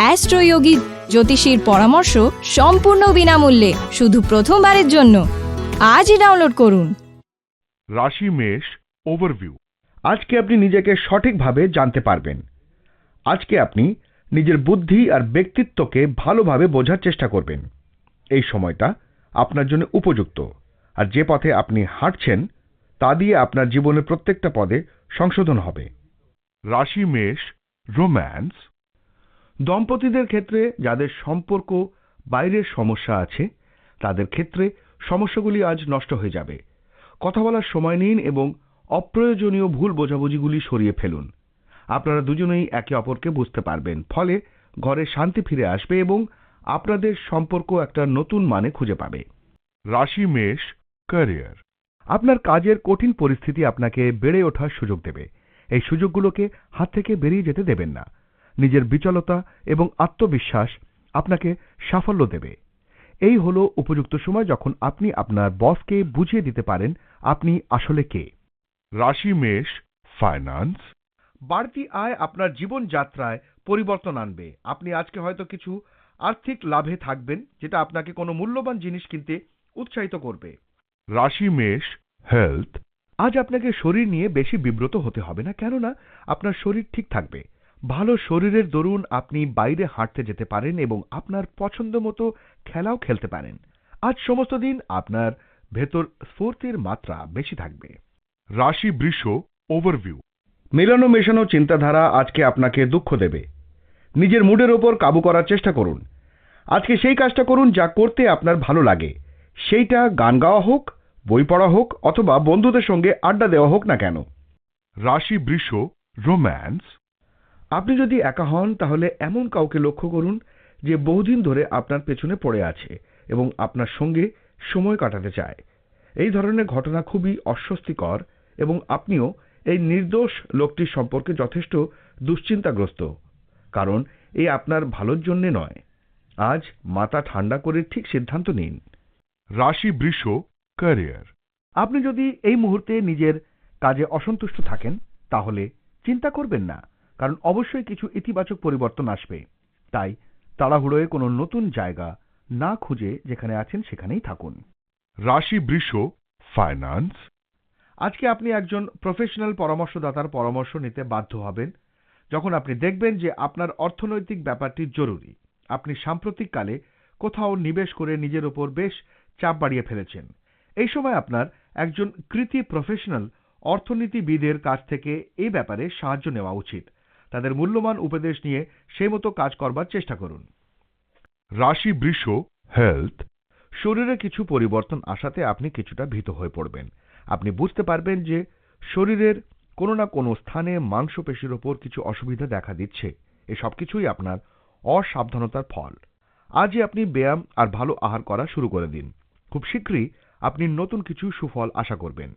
অ্যাস্ট্রোয়োগী জ্যোতিষীর পরামর্শ সম্পূর্ণ বিনামূল্যে, শুধু প্রথমবারের জন্য। আজই ডাউনলোড করুন। রাশি মেষ ওভারভিউ আজকে আপনি নিজেকে সঠিকভাবে জানতে পারবেন। আজকে আপনি নিজের বুদ্ধি আর ব্যক্তিত্বকে ভালোভাবে বোঝার চেষ্টা করবেন। এই সময়টা আপনার জন্য উপযুক্ত। আর যে পথে আপনি হাঁটছেন, তা দিয়ে আপনার জীবনের প্রত্যেকটা পদে সংশোধন হবে। রাশি মেষ রোম্যান্স দম্পতিদের ক্ষেত্রে যাদের সম্পর্ক বাইরের সমস্যা আছে, তাদের ক্ষেত্রে সমস্যাগুলি আজ নষ্ট হয়ে যাবে। কথা বলার সময় নিন এবং অপ্রয়োজনীয় ভুল বোঝাবুঝিগুলি সরিয়ে ফেলুন। আপনারা দুজনেই একে অপরকে বুঝতে পারবেন, ফলে ঘরে শান্তি ফিরে আসবে এবং আপনাদের সম্পর্ক একটা নতুন মানে খুঁজে পাবে। রাশি, মেষ, ক্যারিয়ার। আপনার কাজের কঠিন পরিস্থিতি আপনাকে বেড়ে ওঠার সুযোগ দেবে। এই সুযোগগুলোকে হাত থেকে বেরিয়ে যেতে দেবেন না। নিজের বিচলতা এবং আত্মবিশ্বাস আপনাকে সাফল্য দেবে। এই হল উপযুক্ত সময় যখন আপনি আপনার বসকে বুঝিয়ে দিতে পারেন আপনি আসলে কে। রাশি মেষ ফাইন্যান্স বাড়তি আয় আপনার জীবনযাত্রায় পরিবর্তন আনবে। আপনি আজকে হয়তো কিছু আর্থিক লাভে থাকবেন যেটা আপনাকে কোনো মূল্যবান জিনিস কিনতে উৎসাহিত করবে। রাশি মেষ হেলথ আজ আপনাকে শরীর নিয়ে বেশি বিব্রত হতে হবে না কেননা আপনার শরীর ঠিক থাকবে। ভালো শরীরের দরুন আপনি বাইরে হাঁটতে যেতে পারেন এবং আপনার পছন্দ মতো খেলাও খেলতে পারেন। আজ সমস্ত দিন আপনার ভেতর স্ফূর্তির মাত্রা বেশি থাকবে। রাশি বৃষ ওভারভিউ মেলানো মেশানো চিন্তাধারা আজকে আপনাকে দুঃখ দেবে। নিজের মুডের ওপর কাবু করার চেষ্টা করুন। আজকে সেই কাজটা করুন যা করতে আপনার ভালো লাগে। সেইটা গান গাওয়া হোক, বই পড়া হোক অথবা বন্ধুদের সঙ্গে আড্ডা দেওয়া হোক না কেন। রাশি বৃষ রোম্যান্স আপনি যদি একা হন তাহলে এমন কাউকে লক্ষ্য করুন যে বহুদিন ধরে আপনার পেছনে পড়ে আছে এবং আপনার সঙ্গে সময় কাটাতে চায়। এই ধরনের ঘটনা খুবই অস্বস্তিকর এবং আপনিও এই নির্দোষ লোকটির সম্পর্কে যথেষ্ট দুশ্চিন্তাগ্রস্ত কারণ এই আপনার ভালোর জন্যে নয়। আজ মাথা ঠান্ডা করে ঠিক সিদ্ধান্ত নিন। রাশি বৃষ ক্যারিয়ার। আপনি যদি এই মুহূর্তে নিজের কাজে অসন্তুষ্ট থাকেন তাহলে চিন্তা করবেন না। কারণ অবশ্যই কিছু ইতিবাচক পরিবর্তন আসবে। তাই তাড়াহুড়োয় কোনো নতুন জায়গা না খুঁজে যেখানে আছেন সেখানেই থাকুন। রাশি বৃষ ফাইন্যান্স আজকে আপনি একজন প্রফেশনাল পরামর্শদাতার পরামর্শ নিতে বাধ্য হবেন। যখন আপনি দেখবেন যে আপনার অর্থনৈতিক ব্যাপারটি জরুরি আপনি সাম্প্রতিককালে কোথাও নিবেশ করে নিজের ওপর বেশ চাপ বাড়িয়ে ফেলেছেন। এই সময় আপনার একজন কৃতি প্রফেশনাল অর্থনীতিবিদের কাছ থেকে এ ব্যাপারে সাহায্য নেওয়া উচিত। তাদের মূল্যবান উপদেশ নিয়ে সেই মতো কাজ করবার চেষ্টা করুন। রাশি বৃষ হেলথ শরীরে কিছু পরিবর্তন আসাতে আপনি কিছুটা ভীত হয়ে পড়বেন। আপনি বুঝতে পারবেন যে শরীরের কোনো না কোনো স্থানে মাংসপেশির ওপর কিছু অসুবিধা দেখা দিচ্ছে। এসব কিছুই আপনার অসাবধানতার ফল। আজই আপনি ব্যায়াম আর ভালো আহার করা শুরু করে দিন। খুব শীঘ্রই আপনি নতুন কিছু সুফল আশা করবেন।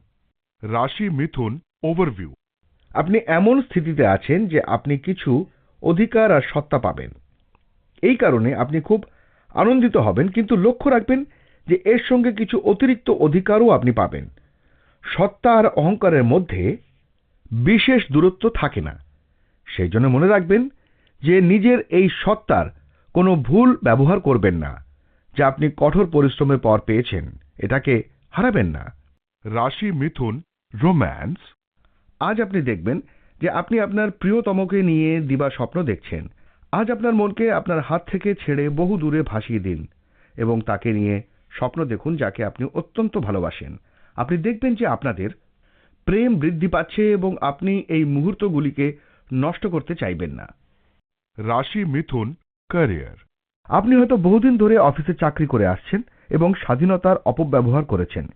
রাশি মিথুন ওভারভিউ আপনি এমন স্থিতিতে আছেন যে আপনি কিছু অধিকার আর সত্তা পাবেন। এই কারণে আপনি খুব আনন্দিত হবেন, কিন্তু লক্ষ্য রাখবেন যে এর সঙ্গে কিছু অতিরিক্ত অধিকারও আপনি পাবেন। সত্তা আর অহংকারের মধ্যে বিশেষ দূরত্ব থাকে না। সেই জন্য মনে রাখবেন যে নিজের এই সত্তার কোনো ভুল ব্যবহার করবেন না, যা আপনি কঠোর পরিশ্রমের পর পেয়েছেন। এটাকে হারাবেন না। রাশি মিথুন, রোম্যান্স আজ আপনি দেখবেন যে আপনি আপনার প্রিয়তমকে নিয়ে দিবা স্বপ্ন দেখছেন। আজ আপনার মনকে আপনার হাত থেকে ছেড়ে বহু দূরে ভাসিয়ে দিন এবং তাকে নিয়ে স্বপ্ন দেখুন যাকে আপনি অত্যন্ত ভালোবাসেন। আপনি দেখবেন যে আপনাদের প্রেম বৃদ্ধি পাচ্ছে এবং আপনি এই মুহূর্তগুলিকে নষ্ট করতে চাইবেন না। রাশি মিথুন ক্যারিয়ার আপনি হয়তো বহুদিন ধরে অফিসে চাকরি করে আসছেন এবং স্বাধীনতার অপব্যবহার করেছেন।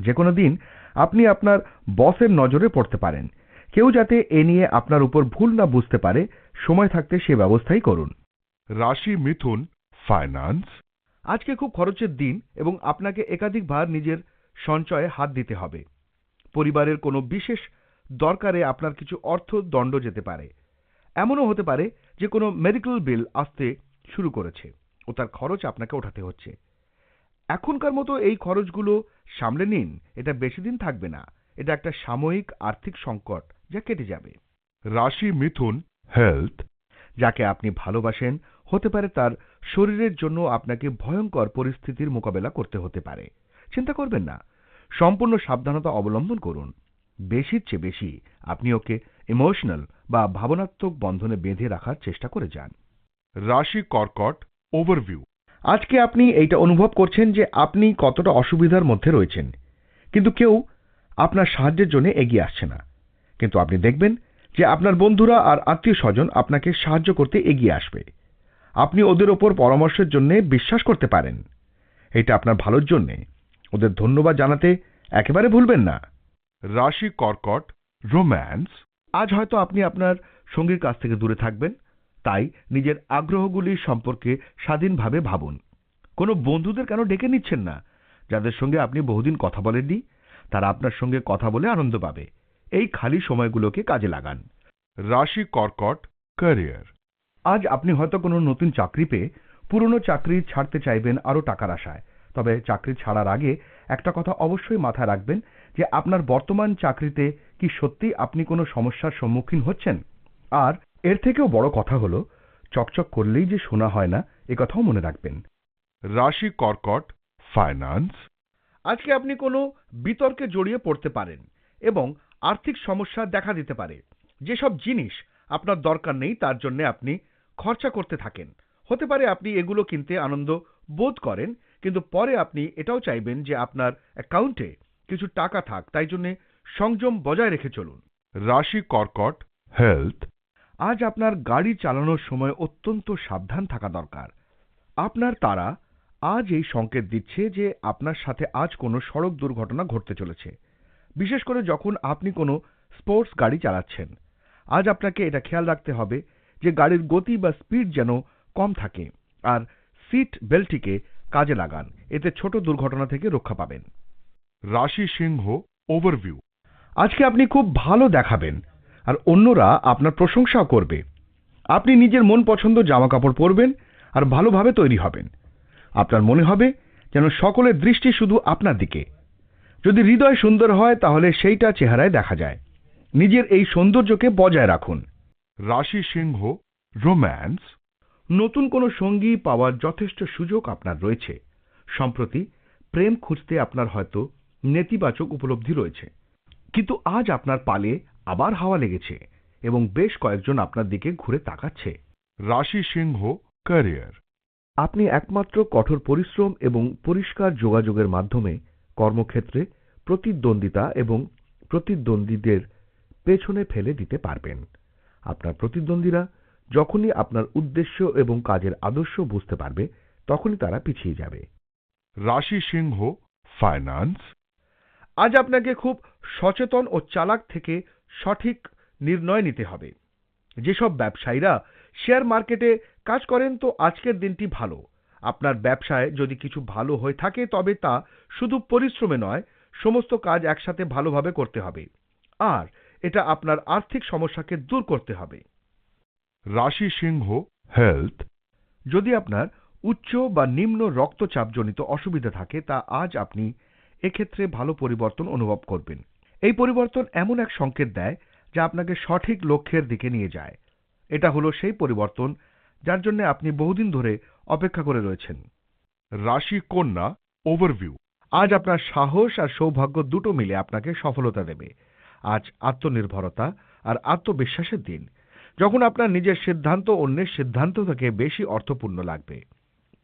যে কোনো দিন আপনি আপনার বসের নজরে পড়তে পারেন। কেউ যাতে এ নিয়ে আপনার উপর ভুল না বুঝতে পারে সময় থাকতে সে ব্যবস্থাই করুন। রাশি মিথুন ফাইন্যান্স আজকে খুব খরচের দিন এবং আপনাকে একাধিকবার নিজের সঞ্চয়ে হাত দিতে হবে। পরিবারের কোনো বিশেষ দরকারে আপনার কিছু অর্থ দণ্ড যেতে পারে। এমনও হতে পারে যে কোনো মেডিকেল বিল আসতে শুরু করেছে ও তার খরচ আপনাকে ওঠাতে হচ্ছে। এখনকার মতো এই খরচগুলো সামলে নিন, এটা বেশি দিন থাকবে না। এটা একটা সাময়িক আর্থিক সংকট যা কেটে যাবে। রাশি মিথুন হেলথ, যাকে আপনি ভালোবাসেন, হতে পারে তার শরীরের জন্য আপনাকে ভয়ঙ্কর পরিস্থিতির মোকাবেলা করতে হতে পারে। চিন্তা করবেন না, সম্পূর্ণ সাবধানতা অবলম্বন করুন। বেশির চেয়ে বেশি আপনি ওকে ইমোশনাল বা ভাবনাত্মক বন্ধনে বেঁধে রাখার চেষ্টা করে যান। রাশি কর্কট ওভারভিউ আজকে আপনি এইটা অনুভব করছেন যে আপনি কতটা অসুবিধার মধ্যে রয়েছেন। কিন্তু কেউ আপনার সাহায্যের জন্য এগিয়ে আসছে না। কিন্তু আপনি দেখবেন যে আপনার বন্ধুরা আর আত্মীয় স্বজন আপনাকে সাহায্য করতে এগিয়ে আসবে। আপনি ওদের ওপর পরামর্শের জন্য বিশ্বাস করতে পারেন। এটা আপনার ভালোর জন্যে। ওদের ধন্যবাদ জানাতে একেবারে ভুলবেন না। রাশি কর্কট, রোম্যান্স, আজ হয়তো আপনি আপনার সঙ্গীর কাছ থেকে দূরে থাকবেন। তাই নিজের আগ্রহগুলি সম্পর্কে স্বাধীনভাবে ভাবুন। কোনো বন্ধুদের কেন ডেকে নিচ্ছেন না? যাদের সঙ্গে আপনি বহুদিন কথা বলেননি তারা আপনার সঙ্গে কথা বলে আনন্দ পাবে। এই খালি সময়গুলোকে কাজে লাগান। রাশি কর্কট ক্যারিয়ার আজ আপনি হয়তো কোনো নতুন চাকরি পেয়ে পুরনো চাকরি ছাড়তে চাইবেন আরও টাকার আশায়। তবে চাকরি ছাড়ার আগে একটা কথা অবশ্যই মাথায় রাখবেন যে আপনার বর্তমান চাকরিতে কি সত্যি আপনি কোনো সমস্যার সম্মুখীন হচ্ছেন? আর এর থেকেও বড় কথা হলো চকচক করলেই যে শোনা হয় না এ কথাও মনে রাখবেন। রাশি কর্কট ফাইন্যান্স আজকে আপনি কোনো বিতর্কে জড়িয়ে পড়তে পারেন এবং আর্থিক সমস্যা দেখা দিতে পারে। যেসব জিনিস আপনার দরকার নেই তার জন্য আপনি খরচা করতে থাকেন। হতে পারে আপনি এগুলো কিনতে আনন্দ বোধ করেন কিন্তু পরে আপনি এটাও চাইবেন যে আপনার অ্যাকাউন্টে কিছু টাকা থাক তাই জন্য সংযম বজায় রেখে চলুন। রাশি কর্কট হেলথ আজ আপনার গাড়ি চালানোর সময় অত্যন্ত সাবধান থাকা দরকার। আপনার তারা আজ এই সংকেত দিচ্ছে যে আপনার সাথে আজ কোনো সড়ক দুর্ঘটনা ঘটতে চলেছে। বিশেষ করে যখন আপনি কোনো স্পোর্টস গাড়ি চালাচ্ছেন। আজ আপনাকে এটা খেয়াল রাখতে হবে যে গাড়ির গতি বা স্পিড যেন কম থাকে আর সিট বেল্টটিকে কাজে লাগান। এতে ছোট দুর্ঘটনা থেকে রক্ষা পাবেন। রাশি সিংহ ওভারভিউ আজকে আপনি খুব ভালো দেখাবেন। আর অন্যরা আপনার প্রশংসাও করবে। আপনি নিজের মন পছন্দ জামা কাপড় পরবেন আর ভালোভাবে তৈরি হবেন। আপনার মনে হবে যেন সকলের দৃষ্টি শুধু আপনার দিকে। যদি হৃদয় সুন্দর হয় তাহলে সেইটা চেহারায় দেখা যায়। নিজের এই সৌন্দর্যকে বজায় রাখুন। রাশি সিংহ রোম্যান্স। নতুন কোনো সঙ্গী পাওয়ার যথেষ্ট সুযোগ আপনার রয়েছে। সম্প্রতি প্রেম খুঁজতে আপনার হয়তো নেতিবাচক উপলব্ধি রয়েছে। কিন্তু আজ আপনার পালে আবার হাওয়া লেগেছে এবং বেশ কয়েকজন আপনার দিকে ঘুরে তাকাচ্ছে। রাশি সিংহ ক্যারিয়ার আপনি একমাত্র কঠোর পরিশ্রম এবং পরিষ্কার যোগাযোগের মাধ্যমে কর্মক্ষেত্রে প্রতিদ্বন্দ্বিতা এবং প্রতিদ্বন্দ্বীদের পেছনে ফেলে দিতে পারবেন। আপনার প্রতিদ্বন্দ্বীরা যখনই আপনার উদ্দেশ্য এবং কাজের আদর্শ বুঝতে পারবে তখনই তারা পিছিয়ে যাবে। রাশি সিংহ ফাইন্যান্স আজ আপনাকে খুব সচেতন ও চালাক থেকে সঠিক নির্ণয় নিতে হবে। যেসব ব্যবসায়ীরা শেয়ার মার্কেটে কাজ করেন তো আজকের দিনটি ভালো। আপনার ব্যবসায় যদি কিছু ভালো হয়ে থাকে তবে তা শুধু পরিশ্রমে নয়, সমস্ত কাজ একসাথে ভালোভাবে করতে হবে। আর এটা আপনার আর্থিক সমস্যাকে দূর করতে হবে। রাশি সিংহ হেলথ, যদি আপনার উচ্চ বা নিম্ন রক্তচাপজনিত অসুবিধা থাকে তা আজ আপনি এক্ষেত্রে ভালো পরিবর্তন অনুভব করবেন। এই পরিবর্তন এমন এক সংকেত দেয় যা আপনাকে সঠিক লক্ষ্যের দিকে নিয়ে যায়। এটা হলো সেই পরিবর্তন যার জন্য আপনি বহুদিন ধরে অপেক্ষা করে রয়েছেন। রাশি কন্যা ওভারভিউ আজ আপনার সাহস আর সৌভাগ্য দুটো মিলে আপনাকে সফলতা দেবে। আজ আত্মনির্ভরতা আর আত্মবিশ্বাসের দিন। যখন আপনার নিজের সিদ্ধান্ত অন্যের সিদ্ধান্ত থেকে বেশি অর্থপূর্ণ লাগবে।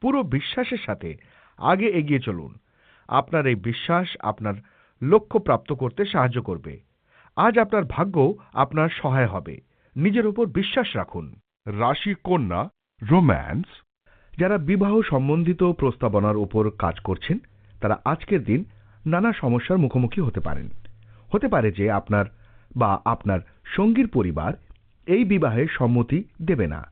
পুরো বিশ্বাসের সাথে আগে এগিয়ে চলুন। আপনার এই বিশ্বাস আপনার লক্ষ্য প্রাপ্ত করতে সাহায্য করবে। আজ আপনার ভাগ্য আপনার সহায় হবে। নিজের উপর বিশ্বাস রাখুন। রাশি কন্যা, রোম্যান্স, যারা বিবাহ সম্বন্ধিত প্রস্তাবনার উপর কাজ করছেন, তারা আজকের দিন নানা সমস্যার মুখোমুখি হতে পারেন। হতে পারে যে আপনার বা আপনার সঙ্গীর পরিবার এই বিবাহে সম্মতি দেবে না।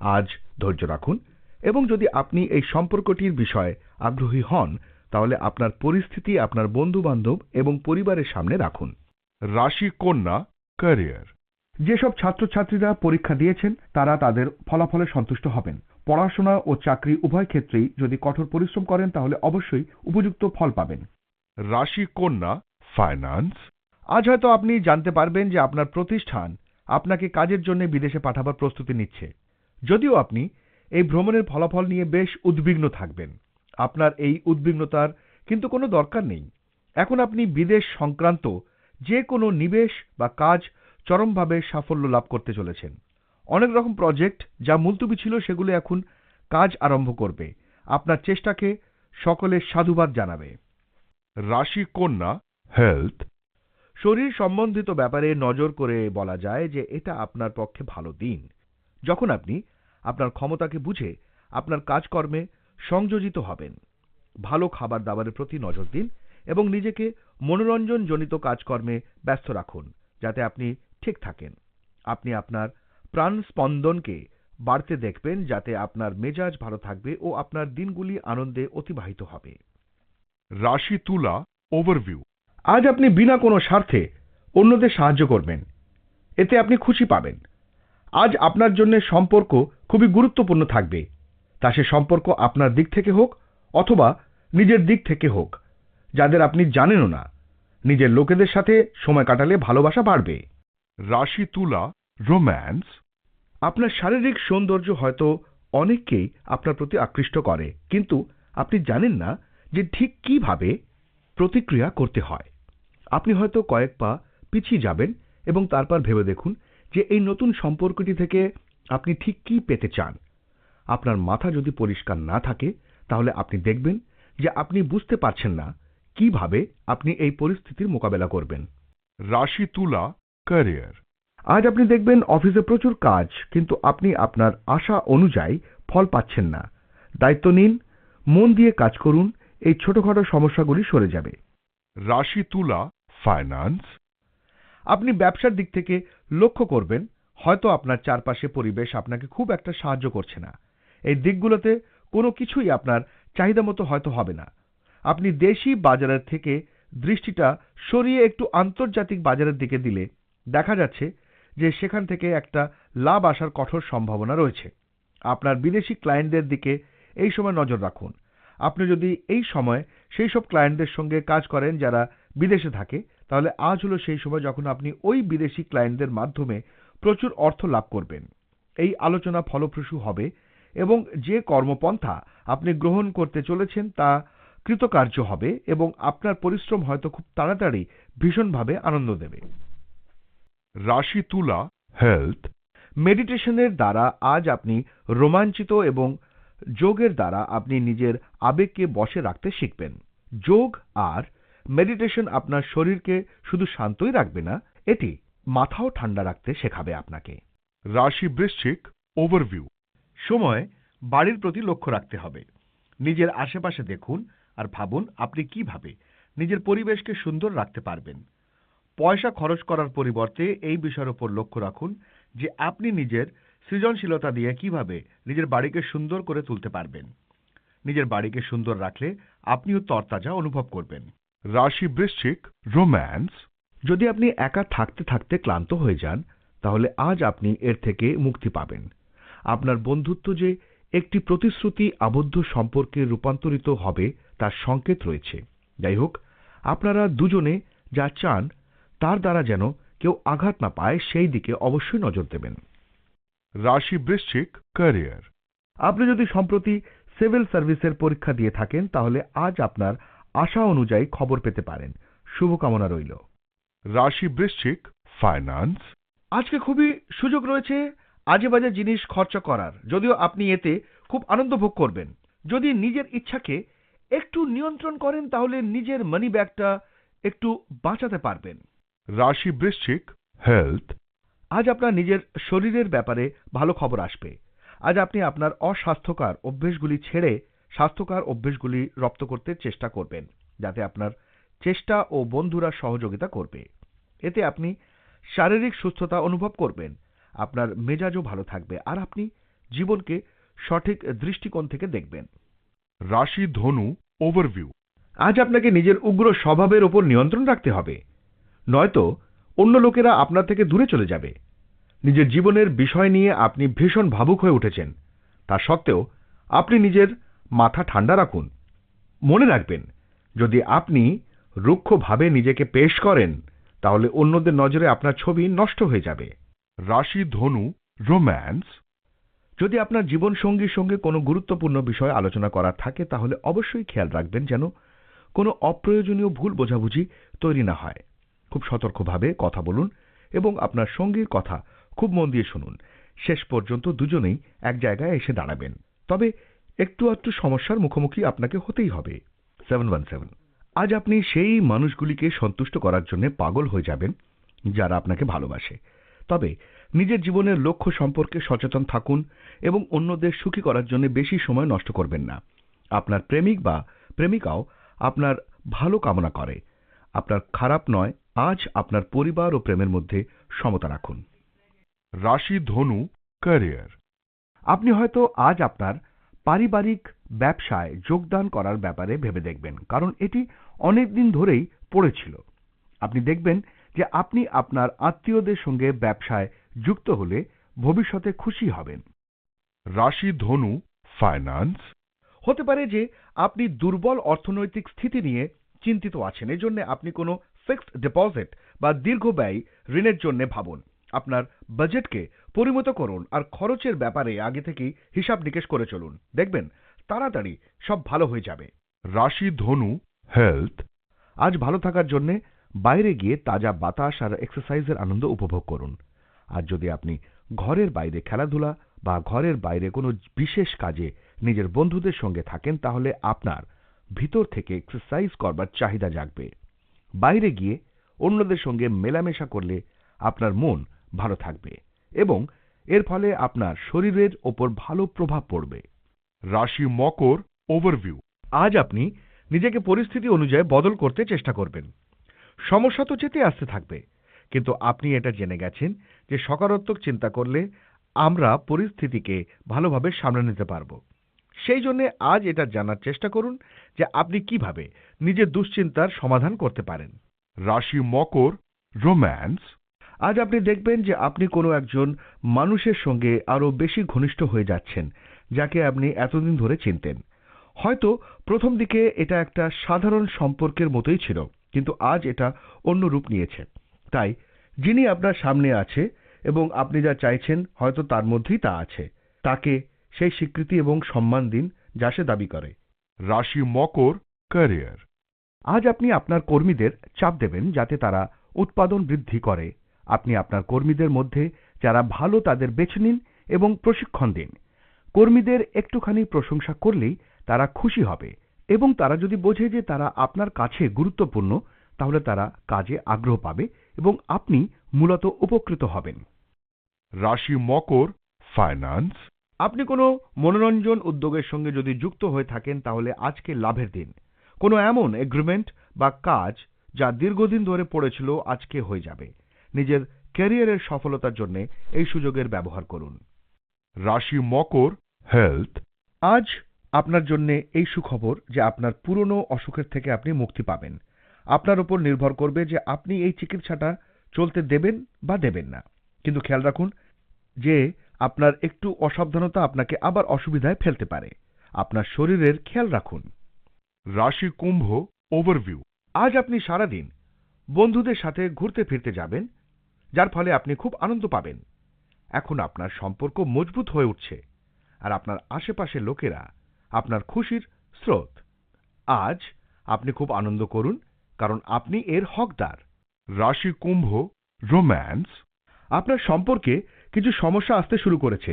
আজ ধৈর্য রাখুন এবং যদি আপনি এই সম্পর্কটির বিষয়ে আগ্রহী হন তাহলে আপনার পরিস্থিতি, আপনার বন্ধু বান্ধব এবং পরিবারের সামনে রাখুন। রাশি কন্যা ক্যারিয়ার যেসব ছাত্রছাত্রীরা পরীক্ষা দিয়েছেন, তারা তাদের ফলাফলে সন্তুষ্ট হবেন। পড়াশোনা ও চাকরি উভয় ক্ষেত্রেই যদি কঠোর পরিশ্রম করেন, তাহলে অবশ্যই উপযুক্ত ফল পাবেন। রাশি কন্যা ফাইন্যান্স আজ হয়তো আপনি জানতে পারবেন যে আপনার প্রতিষ্ঠান আপনাকে কাজের জন্য বিদেশে পাঠাবার প্রস্তুতি নিচ্ছে। যদিও আপনি এই ভ্রমণের ফলাফল নিয়ে বেশ উদ্বিগ্ন থাকবেন। আপনার এই উদ্বিগ্নতার কিন্তু কোনো দরকার নেই। এখন আপনি বিদেশ সংক্রান্ত যে কোনো নিবেশ বা কাজ চরমভাবে সাফল্য লাভ করতে চলেছেন। অনেক রকম প্রজেক্ট যা মুলতুবি ছিল সেগুলো এখন কাজ আরম্ভ করবে। আপনার চেষ্টাকে সকলে সাধুবাদ জানাবে। রাশি কন্যা হেলথ শরীর সম্বন্ধিত ব্যাপারে নজর করে বলা যায় যে এটা আপনার পক্ষে ভালো দিন। যখন আপনি আপনার ক্ষমতাকে বুঝে আপনার কাজকর্মে সংযোজিত হবেন। ভালো খাবার দাবারের প্রতি নজর দিন এবং নিজেকে মনোরঞ্জনজনিত কাজকর্মে ব্যস্ত রাখুন যাতে আপনি ঠিক থাকেন। আপনি আপনার প্রাণ স্পন্দনকে বাড়তে দেখবেন যাতে আপনার মেজাজ ভালো থাকবে ও আপনার দিনগুলি আনন্দে অতিবাহিত হবে। রাশি তুলা ওভারভিউ আজ আপনি বিনা কোনো স্বার্থে অন্যদের সাহায্য করবেন। এতে আপনি খুশি পাবেন। আজ আপনার জন্য সম্পর্ক খুবই গুরুত্বপূর্ণ থাকবে। তা সে সম্পর্ক আপনার দিক থেকে হোক অথবা নিজের দিক থেকে হোক। যাদের আপনি জানেনও না নিজের লোকেদের সাথে সময় কাটালে ভালোবাসা বাড়বে। রাশি তুলা রোম্যান্স আপনার শারীরিক সৌন্দর্য হয়তো অনেককেই আপনার প্রতি আকৃষ্ট করে কিন্তু আপনি জানেন না যে ঠিক কীভাবে প্রতিক্রিয়া করতে হয়। আপনি হয়তো কয়েক পা পিছিয়ে যাবেন এবং তারপর ভেবে দেখুন যে এই নতুন সম্পর্কটি থেকে আপনি ঠিক কি পেতে চান। আপনার মাথা যদি পরিষ্কার না থাকে তাহলে আপনি দেখবেন যে আপনি বুঝতে পারছেন না কীভাবে আপনি এই পরিস্থিতির মোকাবেলা করবেন। রাশি তুলা ক্যারিয়ার আজ আপনি দেখবেন অফিসে প্রচুর কাজ কিন্তু আপনি আপনার আশা অনুযায়ী ফল পাচ্ছেন না। দায়িত্ব নিন মন দিয়ে কাজ করুন এই ছোটখাটো সমস্যাগুলি সরে যাবে। রাশি তুলা ফাইন্যান্স আপনি ব্যবসার দিক থেকে লক্ষ্য করবেন হয়তো আপনার চারপাশে পরিবেশ আপনাকে খুব একটা সাহায্য করছে না। এই দিকগুলোতে কোনো কিছুই আপনার চাহিদা মতো হয়তো হবে না। আপনি দেশি বাজারের থেকে দৃষ্টিটা সরিয়ে একটু আন্তর্জাতিক বাজারের দিকে দিলে দেখা যাচ্ছে যে সেখান থেকে একটা লাভ আসার কঠোর সম্ভাবনা রয়েছে। আপনার বিদেশি ক্লায়েন্টদের দিকে এই সময় নজর রাখুন। আপনি যদি এই সময় সেই সব ক্লায়েন্টদের সঙ্গে কাজ করেন যারা বিদেশে থাকে, তাহলে আজ হলো সেই সময় যখন আপনি ওই বিদেশি ক্লায়েন্টদের মাধ্যমে প্রচুর অর্থ লাভ করবেন। এই আলোচনা ফলপ্রসূ হবে এবং যে কর্মপন্থা আপনি গ্রহণ করতে চলেছেন তা কৃতকার্য হবে এবং আপনার পরিশ্রম হয়তো খুব তাড়াতাড়ি ভীষণভাবে আনন্দ দেবে। রাশি তুলা হেলথ মেডিটেশনের দ্বারা আজ আপনি রোমাঞ্চিত এবং যোগের দ্বারা আপনি নিজের আবেগকে বশে রাখতে শিখবেন। যোগ আর মেডিটেশন আপনার শরীরকে শুধু শান্তই রাখবে না এটি মাথাও ঠান্ডা রাখতে শেখাবে আপনাকে। রাশি বৃশ্চিক ওভারভিউ সময় বাড়ির প্রতি লক্ষ্য রাখতে হবে। নিজের আশেপাশে দেখুন আর ভাবুন আপনি কীভাবে নিজের পরিবেশকে সুন্দর রাখতে পারবেন। পয়সা খরচ করার পরিবর্তে এই বিষয়ের উপর লক্ষ্য রাখুন যে আপনি নিজের সৃজনশীলতা দিয়ে কীভাবে নিজের বাড়িকে সুন্দর করে তুলতে পারবেন। নিজের বাড়িকে সুন্দর রাখলে আপনিও তরতাজা অনুভব করবেন। রাশি বৃশ্চিক রোম্যান্স, যদি আপনি একা থাকতে থাকতে ক্লান্ত হয়ে যান, তাহলে আজ আপনি এর থেকে মুক্তি পাবেন। আপনার বন্ধুত্ব যে একটি প্রতিশ্রুতি আবদ্ধ সম্পর্কে রূপান্তরিত হবে তার সংকেত রয়েছে। যাই হোক আপনারা দুজনে যা চান তার দ্বারা যেন কেউ আঘাত না পায় সেই দিকে অবশ্যই নজর দেবেন। রাশি বৃশ্চিক ক্যারিয়ার। আপনি যদি সম্প্রতি সিভিল সার্ভিসের পরীক্ষা দিয়ে থাকেন তাহলে আজ আপনার আশা অনুযায়ী খবর পেতে পারেন। শুভকামনা রইল। রাশি বৃশ্চিক ফাইন্যান্স। আজকে খুবই সুযোগ রয়েছে আজে বাজে জিনিস খরচা করার। যদিও আপনি এতে খুব আনন্দ ভোগ করবেন। যদি নিজের ইচ্ছাকে একটু নিয়ন্ত্রণ করেন তাহলে নিজের মানি ব্যাগটা একটু বাঁচাতে পারবেন। রাশি বৃশ্চিক হেলথ আজ আপনার নিজের শরীরের ব্যাপারে ভালো খবর আসবে। আজ আপনি আপনার অস্বাস্থ্যকর অভ্যেসগুলি ছেড়ে স্বাস্থ্যকর অভ্যেসগুলি রপ্ত করতে চেষ্টা করবেন যাতে আপনার চেষ্টা ও বন্ধুরা সহযোগিতা করবে। এতে আপনি শারীরিক সুস্থতা অনুভব করবেন আপনার মেজাজও ভালো থাকবে আর আপনি জীবনকে সঠিক দৃষ্টিকোণ থেকে দেখবেন। রাশি ধনু ওভারভিউ আজ আপনাকে নিজের উগ্র স্বভাবের ওপর নিয়ন্ত্রণ রাখতে হবে। নয়তো অন্য লোকেরা আপনার থেকে দূরে চলে যাবে। নিজের জীবনের বিষয় নিয়ে আপনি ভীষণ ভাবুক হয়ে উঠেছেন। তা সত্ত্বেও আপনি নিজের মাথা ঠান্ডা রাখুন। মনে রাখবেন যদি আপনি রুক্ষভাবে নিজেকে পেশ করেন তাহলে অন্যদের নজরে আপনার ছবি নষ্ট হয়ে যাবে। রাশি, ধনু, রোম্যান্স। যদি আপনার জীবনসঙ্গীর সঙ্গে কোনো গুরুত্বপূর্ণ বিষয় আলোচনা করা থাকে, তাহলে অবশ্যই খেয়াল রাখবেন যেন কোনো অপ্রয়োজনীয় ভুল বোঝাবুঝি তৈরি না হয়। খুব সতর্কভাবে কথা বলুন এবং আপনার সঙ্গীর কথা খুব মন দিয়ে শুনুন। শেষ পর্যন্ত দুজনেই এক জায়গায় এসে দাঁড়াবেন। তবে একটু একটু সমস্যার মুখোমুখি আপনাকে হতেই হবে। সেভেন ওয়ান সেভেন আজ আপনি সেই মানুষগুলিকে সন্তুষ্ট করার জন্য পাগল হয়ে যাবেন যারা আপনাকে ভালোবাসে। তবে নিজের জীবনের লক্ষ্য সম্পর্কে সচেতন থাকুন এবং অন্যদের সুখী করার জন্য বেশি সময় নষ্ট করবেন না। আপনার প্রেমিক বা প্রেমিকাও আপনার ভালো কামনা করে। আপনার খারাপ নয়, আজ আপনার পরিবার ও প্রেমের মধ্যে সমতা রাখুন। রাশি ধনু ক্যারিয়ার আপনি হয়তো আজ আপনার পারিবারিক ব্যবসায় যোগদান করার ব্যাপারে ভেবে দেখবেন, কারণ এটি অনেক দিন ধরেই পড়েছিল। আপনি দেখবেন যে আপনি আপনার আত্মীয়দের সঙ্গে ব্যবসায় যুক্ত হলে ভবিষ্যতে খুশি হবেন। রাশি ধনু ফাইন্যান্স হতে পারে যে আপনি দুর্বল অর্থনৈতিক স্থিতি নিয়ে চিন্তিত আছেন, এজন্য আপনি কোনো ফিক্সড ডিপোজিট বা দীর্ঘ ব্যয় ঋণের জন্য ভাবুন। আপনার বাজেটকে পরিমিত করুন আর খরচের ব্যাপারে আগে থেকেই হিসাব নিকেশ করে চলুন। দেখবেন তাড়াতাড়ি সব ভালো হয়ে যাবে। রাশি ধনু হেলথ আজ ভালো থাকার জন্য বাইরে গিয়ে তাজা বাতাস আর এক্সারসাইজের আনন্দ উপভোগ করুন। আর যদি আপনি ঘরের বাইরে খেলাধুলা বা ঘরের বাইরে কোনো বিশেষ কাজে নিজের বন্ধুদের সঙ্গে থাকেন, তাহলে আপনার ভিতর থেকে এক্সারসাইজ করবার চাহিদা জাগবে। বাইরে গিয়ে অন্যদের সঙ্গে মেলামেশা করলে আপনার মন ভালো থাকবে এবং এর ফলে আপনার শরীরের ওপর ভালো প্রভাব পড়বে। রাশি মকর ওভারভিউ আজ আপনি নিজেকে পরিস্থিতি অনুযায়ী বদল করতে চেষ্টা করবেন। সমস্যা তো যেতে আসতে থাকবে। কিন্তু আপনি এটা জেনে গেছেন যে সকারাত্মক চিন্তা করলে আমরা পরিস্থিতিকে ভালোভাবে সামলে নিতে পারব। সেই জন্য আজ এটা জানার চেষ্টা করুন যে আপনি কীভাবে নিজের দুশ্চিন্তার সমাধান করতে পারেন। রাশি মকর রোম্যান্স। আজ আপনি দেখবেন যে আপনি কোনো একজন মানুষের সঙ্গে আরও বেশি ঘনিষ্ঠ হয়ে যাচ্ছেন যাকে আপনি এতদিন ধরে চিনতেন। হয়তো প্রথম দিকে এটা একটা সাধারণ সম্পর্কের মতোই ছিল কিন্তু আজ এটা অন্য রূপ নিয়েছে। তাই যিনি আপনার সামনে আছে এবং আপনি যা চাইছেন হয়তো তার মধ্যেই তা আছে। তাকে সেই স্বীকৃতি এবং সম্মান দিন যা সে দাবি করে। রাশি মকর ক্যারিয়ার। আজ আপনি আপনার কর্মীদের চাপ দেবেন যাতে তারা উৎপাদন বৃদ্ধি করে। আপনি আপনার কর্মীদের মধ্যে যারা ভালো তাদের বেছে নিন এবং প্রশিক্ষণ দিন। কর্মীদের একটুখানি প্রশংসা করলেই তারা খুশি হবে। এবং তারা যদি বোঝে যে তারা আপনার কাছে গুরুত্বপূর্ণ তাহলে তারা কাজে আগ্রহ পাবে এবং আপনি মূলত উপকৃত হবেন। রাশি মকর ফাইন্যান্স আপনি কোনো মনোরঞ্জন উদ্যোগের সঙ্গে যদি যুক্ত হয়ে থাকেন তাহলে আজকে লাভের দিন। কোনো এমন এগ্রিমেন্ট বা কাজ যা দীর্ঘদিন ধরে পড়েছিল আজকে হয়ে যাবে। নিজের ক্যারিয়ারের সফলতার জন্য এই সুযোগের ব্যবহার করুন। রাশি মকর হেলথ আজ আপনার জন্য এই সুখবর যে আপনার পুরনো অসুখের থেকে আপনি মুক্তি পাবেন। আপনার উপর নির্ভর করবে যে আপনি এই চিকিৎসাটা চলতে দেবেন বা দেবেন না। কিন্তু খেয়াল রাখুন যে আপনার একটু অসাবধানতা আপনাকে আবার অসুবিধায় ফেলতে পারে। আপনার শরীরের খেয়াল রাখুন। রাশি কুম্ভ ওভারভিউ আজ আপনি সারাদিন বন্ধুদের সাথে ঘুরতে ফিরতে যাবেন যার ফলে আপনি খুব আনন্দ পাবেন। এখন আপনার সম্পর্ক মজবুত হয়ে উঠছে। আর আপনার আশেপাশের লোকেরা আপনার খুশির স্রোত। আজ আপনি খুব আনন্দ করুন, কারণ আপনি এর হকদার। রাশি কুম্ভ, রোম্যান্স, আপনার সম্পর্কে কিছু সমস্যা আসতে শুরু করেছে।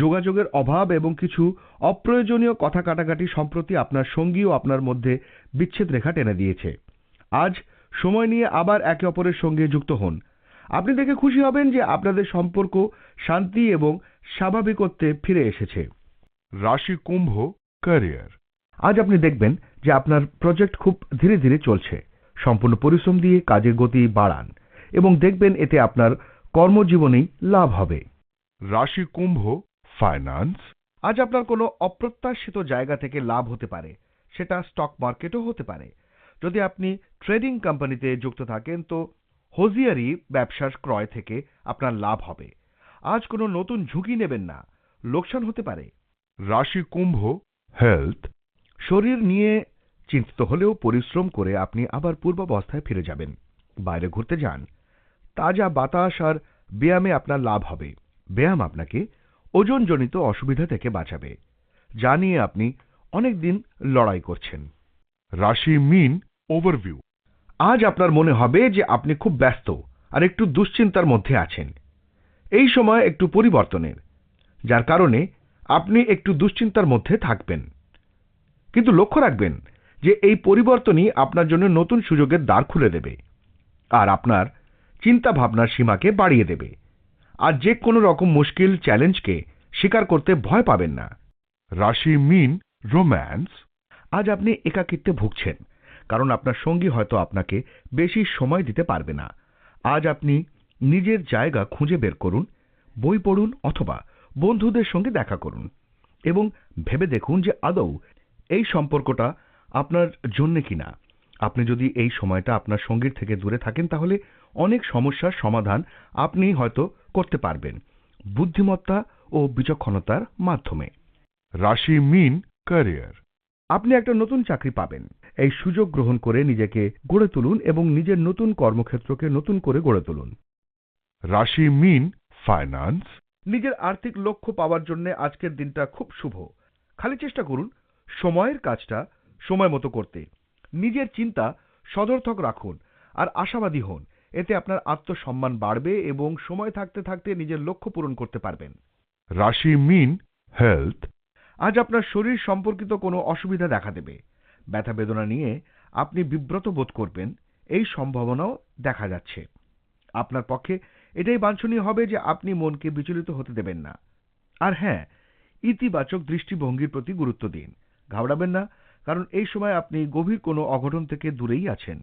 যোগাযোগের অভাব এবং কিছু অপ্রয়োজনীয় কথা কাটাকাটি সম্প্রতি আপনার সঙ্গী ও আপনার মধ্যে বিচ্ছেদ রেখা টেনে দিয়েছে। আজ সময় নিয়ে আবার একে অপরের সঙ্গে যুক্ত হন। আপনি দেখে খুশি হবেন যে আপনাদের সম্পর্ক শান্তি এবং স্বাভাবিকত্বে ফিরে এসেছে। রাশি কুম্ভ ক্যারিয়ার আজ আপনি দেখবেন যে আপনার প্রজেক্ট খুব ধীরে ধীরে চলছে। সম্পূর্ণ পরিশ্রম দিয়ে কাজের গতি বাড়ান এবং দেখবেন এতে আপনার কর্মজীবনেই লাভ হবে। রাশি কুম্ভ ফাইন্যান্স আজ আপনার কোনো অপ্রত্যাশিত জায়গা থেকে লাভ হতে পারে। সেটা স্টক মার্কেটও হতে পারে। যদি আপনি ট্রেডিং কোম্পানিতে যুক্ত থাকেন, তো হোজিয়ারি ব্যবসার ক্রয় থেকে আপনার লাভ হবে। আজ কোনো নতুন ঝুঁকি নেবেন না। লোকসান হতে পারে। রাশি কুম্ভ হেলথ শরীর নিয়ে চিন্তিত হলেও পরিশ্রম করে আপনি আবার পূর্বাবস্থায় ফিরে যাবেন। বাইরে ঘুরতে যান। তাজা বাতাস আর ব্যায়ামে আপনার লাভ হবে। ব্যায়াম আপনাকে ওজনজনিত অসুবিধা থেকে বাঁচাবে, যা নিয়ে আপনি অনেক দিন লড়াই করছেন। রাশি মিন ওভারভিউ আজ আপনার মনে হবে যে আপনি খুব ব্যস্ত আর একটু দুশ্চিন্তার মধ্যে আছেন। এই সময় একটু পরিবর্তনের, যার কারণে আপনি একটু দুশ্চিন্তার মধ্যে থাকবেন। কিন্তু লক্ষ্য রাখবেন যে এই পরিবর্তনই আপনার জন্য নতুন সুযোগের দ্বার খুলে দেবে আর আপনার চিন্তা ভাবনার সীমাকে বাড়িয়ে দেবে। আর যে কোনো রকম মুশকিল চ্যালেঞ্জকে স্বীকার করতে ভয় পাবেন না। রাশি মিন রোম্যান্স। আজ আপনি একাকিত্বে ভুগছেন, কারণ আপনার সঙ্গী হয়তো আপনাকে বেশি সময় দিতে পারবে না। আজ আপনি নিজের জায়গা খুঁজে বের করুন, বই পড়ুন অথবা বন্ধুদের সঙ্গে দেখা করুন এবং ভেবে দেখুন যে আদৌ এই সম্পর্কটা আপনার জন্য কিনা। আপনি যদি এই সময়টা আপনার সঙ্গীর থেকে দূরে থাকেন তাহলে অনেক সমস্যার সমাধান আপনি হয়তো করতে পারবেন। বুদ্ধিমত্তা ও বিচক্ষণতার মাধ্যমে। রাশি মিন ক্যারিয়ার আপনি একটা নতুন চাকরি পাবেন। এই সুযোগ গ্রহণ করে নিজেকে গড়ে তুলুন এবং নিজের নতুন কর্মক্ষেত্রকে নতুন করে গড়ে তুলুন। রাশি মিন ফাইন্যান্স নিজের আর্থিক লক্ষ্য পাওয়ার জন্য আজকের দিনটা খুব শুভ। খালি চেষ্টা করুন সময়ের কাজটা সময় মতো করতে। নিজের চিন্তা সদর্থক রাখুন আর আশাবাদী হন। এতে আপনার আত্মসম্মান বাড়বে এবং সময় থাকতে থাকতে নিজের লক্ষ্য পূরণ করতে পারবেন। রাশি মিন হেলথ। আজ আপনার শরীর সম্পর্কিত কোনো অসুবিধা দেখা দেবে। ব্যথা বেদনা নিয়ে আপনি বিব্রত বোধ করবেন। এই সম্ভাবনাও দেখা যাচ্ছে। আপনার পক্ষে এটাই বাঞ্ছনীয় হবে যে আপনি মনকে বিচলিত হতে দেবেন না। আর হ্যাঁ ইতিবাচক দৃষ্টিভঙ্গির প্রতি গুরুত্ব দিন। ঘাবড়াবেন না, কারণ এই সময় আপনি গভীর কোনো অঘটন থেকে দূরেই আছেন।